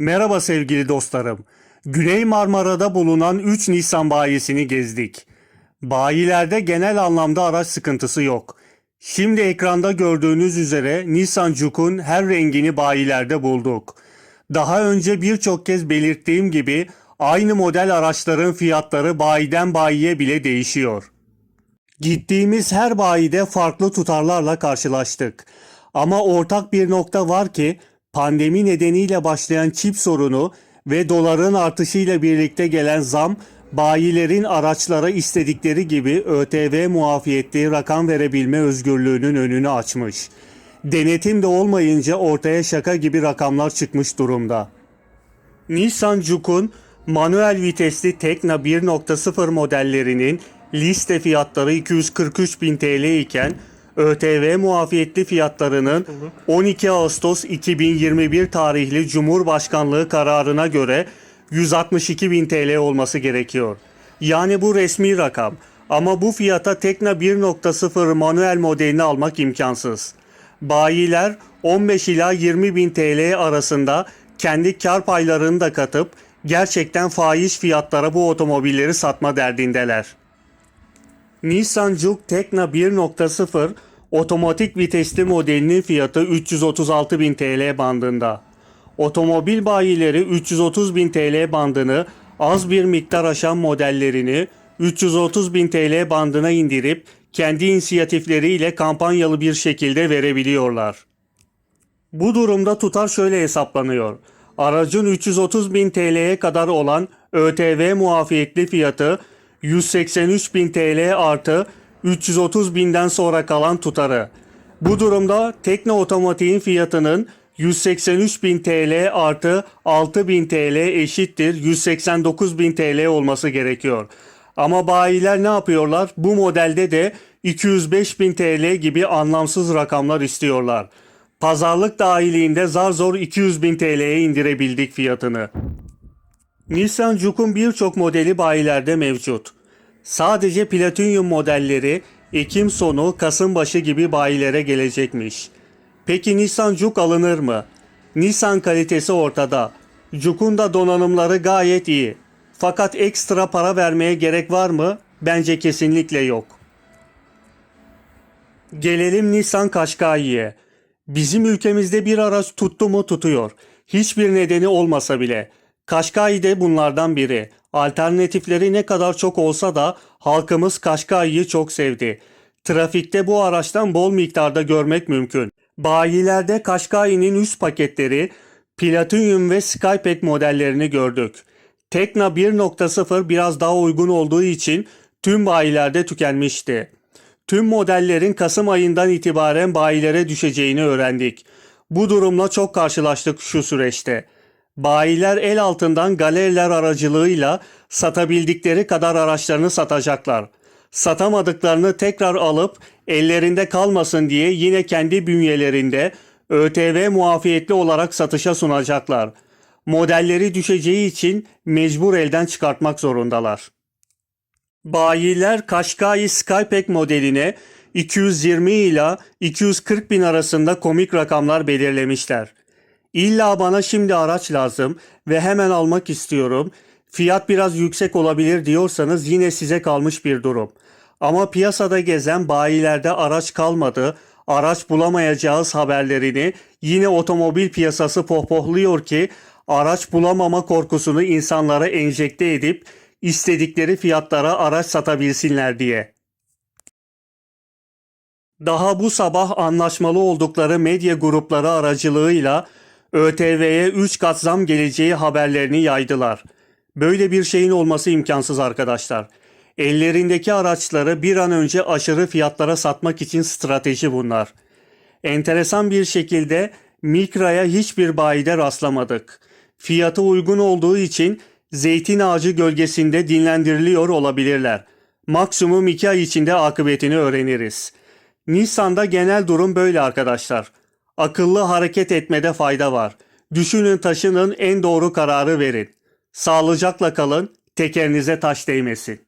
Merhaba sevgili dostlarım. Güney Marmara'da bulunan 3 Nisan bayisini gezdik. Bayilerde genel anlamda araç sıkıntısı yok. Şimdi ekranda gördüğünüz üzere Nissan Juke'un her rengini bayilerde bulduk. Daha önce birçok kez belirttiğim gibi aynı model araçların fiyatları bayiden bayiye bile değişiyor. Gittiğimiz her bayide farklı tutarlarla karşılaştık. Ama ortak bir nokta var ki pandemi nedeniyle başlayan çip sorunu ve doların artışıyla birlikte gelen zam bayilerin araçlara istedikleri gibi ÖTV muafiyetli rakam verebilme özgürlüğünün önünü açmış. Denetim de olmayınca ortaya şaka gibi rakamlar çıkmış durumda. Nissan Juke'un manuel vitesli Tekna 1.0 modellerinin liste fiyatları 243.000 TL iken ÖTV muafiyetli fiyatlarının 12 Ağustos 2021 tarihli Cumhurbaşkanlığı kararına göre 162.000 TL olması gerekiyor. Yani bu resmi rakam ama bu fiyata Tekna 1.0 manuel modelini almak imkansız. Bayiler 15 ila 20 bin TL arasında kendi kar paylarını da katıp gerçekten fahiş fiyatlara bu otomobilleri satma derdindeler. Nissan Juke Tekna 1.0 otomatik vitesli modelinin fiyatı 336 bin TL bandında. Otomobil bayileri 330 bin TL bandını az bir miktar aşan modellerini 330 bin TL bandına indirip kendi inisiyatifleriyle kampanyalı bir şekilde verebiliyorlar. Bu durumda tutar şöyle hesaplanıyor. Aracın 330 bin TL'ye kadar olan ÖTV muafiyetli fiyatı 183 bin TL artı 330 binden sonra kalan tutarı. Bu durumda Tekno Otomatik'in fiyatının 183 bin TL artı 6 bin TL eşittir 189 bin TL olması gerekiyor. Ama bayiler ne yapıyorlar? Bu modelde de 205 bin TL gibi anlamsız rakamlar istiyorlar. Pazarlık dahiliğinde zar zor 200 bin TL'ye indirebildik fiyatını. Nissan Juke'un birçok modeli bayilerde mevcut. Sadece Platinum modelleri Ekim sonu Kasım başı gibi bayilere gelecekmiş. Peki Nissan Juke alınır mı? Nissan kalitesi ortada. Juke'un da donanımları gayet iyi. Fakat ekstra para vermeye gerek var mı? Bence kesinlikle yok. Gelelim Nissan Qashqai'ye. Bizim ülkemizde bir araç tuttu mu tutuyor. Hiçbir nedeni olmasa bile. Qashqai de bunlardan biri. Alternatifleri ne kadar çok olsa da halkımız Qashqai'yi çok sevdi. Trafikte bu araçtan bol miktarda görmek mümkün. Bayilerde Qashqai'nin üst paketleri, Platinum ve Skypack modellerini gördük. Tekna 1.0 biraz daha uygun olduğu için tüm bayilerde tükenmişti. Tüm modellerin Kasım ayından itibaren bayilere düşeceğini öğrendik. Bu durumla çok karşılaştık şu süreçte. Bayiler el altından galeriler aracılığıyla satabildikleri kadar araçlarını satacaklar. Satamadıklarını tekrar alıp ellerinde kalmasın diye yine kendi bünyelerinde ÖTV muafiyetli olarak satışa sunacaklar. Modelleri düşeceği için mecbur elden çıkartmak zorundalar. Bayiler Qashqai Skypack modeline 220 ila 240 bin arasında komik rakamlar belirlemişler. İlla bana şimdi araç lazım ve hemen almak istiyorum. Fiyat biraz yüksek olabilir diyorsanız yine size kalmış bir durum. Ama piyasada gezen bayilerde araç kalmadı, araç bulamayacağız haberlerini yine otomobil piyasası pohpohluyor ki araç bulamama korkusunu insanlara enjekte edip istedikleri fiyatlara araç satabilsinler diye. Daha bu sabah anlaşmalı oldukları medya grupları aracılığıyla ÖTV'ye 3 kat zam geleceği haberlerini yaydılar. Böyle bir şeyin olması imkansız arkadaşlar. Ellerindeki araçları bir an önce aşırı fiyatlara satmak için strateji bunlar. Enteresan bir şekilde Mikra'ya hiçbir bayide rastlamadık. Fiyatı uygun olduğu için zeytin ağacı gölgesinde dinlendiriliyor olabilirler. Maksimum 2 ay içinde akıbetini öğreniriz. Nissan'da genel durum böyle arkadaşlar. Akıllı hareket etmede fayda var. Düşünün taşının en doğru kararı verin. Sağlıcakla kalın, tekerinize taş değmesin.